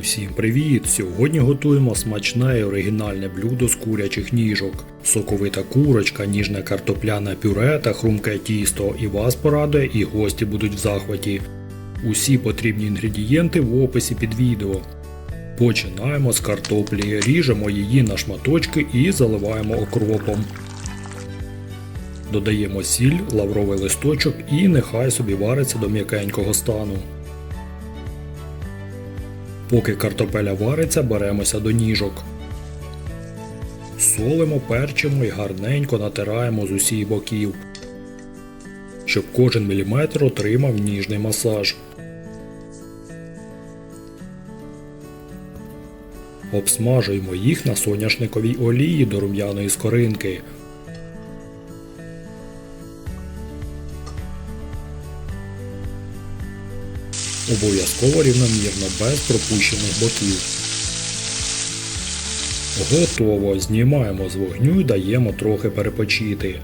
Усім привіт! Сьогодні готуємо смачне і оригінальне блюдо з курячих ніжок. Соковита курочка, ніжне картопляне пюре та хрумке тісто. І вас порадує, і гості будуть в захваті. Усі потрібні інгредієнти в описі під відео. Починаємо з картоплі, ріжемо її на шматочки і заливаємо окропом. Додаємо сіль, лавровий листочок і нехай собі вариться до м'якенького стану. Поки картопеля вариться, беремося до ніжок. Солимо, перчимо і гарненько натираємо з усіх боків, щоб кожен міліметр отримав ніжний масаж. Обсмажуємо їх на соняшниковій олії до рум'яної скоринки. Обов'язково рівномірно, без пропущених боків. Готово. Знімаємо з вогню і даємо трохи перепочити.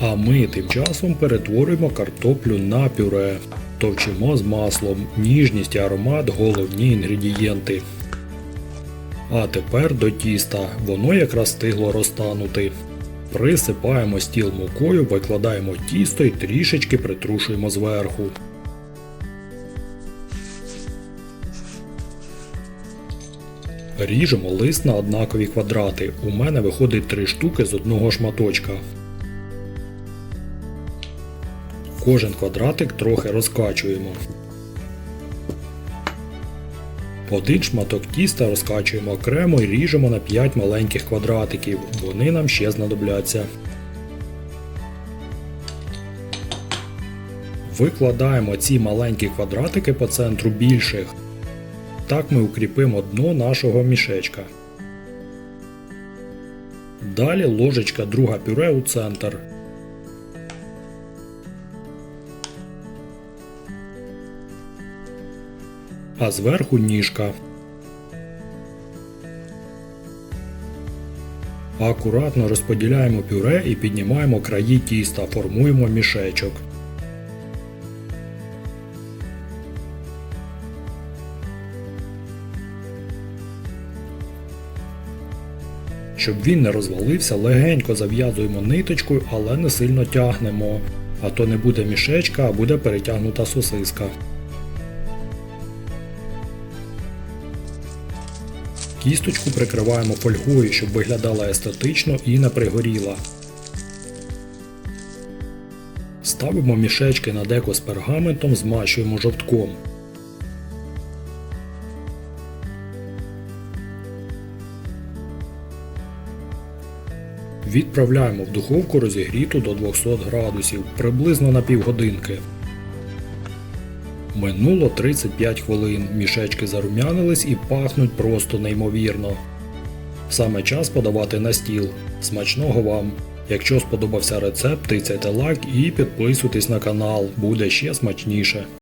А ми тим часом перетворюємо картоплю на пюре. Товчимо з маслом, ніжність і аромат головні інгредієнти. А тепер до тіста. Воно якраз стигло розтанути. Присипаємо стіл мукою, викладаємо тісто і трішечки притрушуємо зверху. Ріжемо лист на однакові квадрати. У мене виходить три штуки з одного шматочка. Кожен квадратик трохи розкачуємо. Один шматок тіста розкачуємо окремо і ріжемо на 5 маленьких квадратиків. Вони нам ще знадобляться. Викладаємо ці маленькі квадратики по центру більших. Так ми укріпимо дно нашого мішечка. Далі ложечка друга пюре у центр. А зверху ніжка. Акуратно розподіляємо пюре і піднімаємо краї тіста, формуємо мішечок. Щоб він не розвалився, легенько зав'язуємо ниточкою, але не сильно тягнемо, а то не буде мішечка, а буде перетягнута сосиска. Кісточку прикриваємо фольгою, щоб виглядала естетично і не пригоріла. Ставимо мішечки на деко з пергаментом, змащуємо жовтком. Відправляємо в духовку розігріту до 200 градусів приблизно на півгодинки. Минуло 35 хвилин, мішечки зарум'янились і пахнуть просто неймовірно. Саме час подавати на стіл. Смачного вам! Якщо сподобався рецепт, тицяйте лайк і підписуйтесь на канал, буде ще смачніше.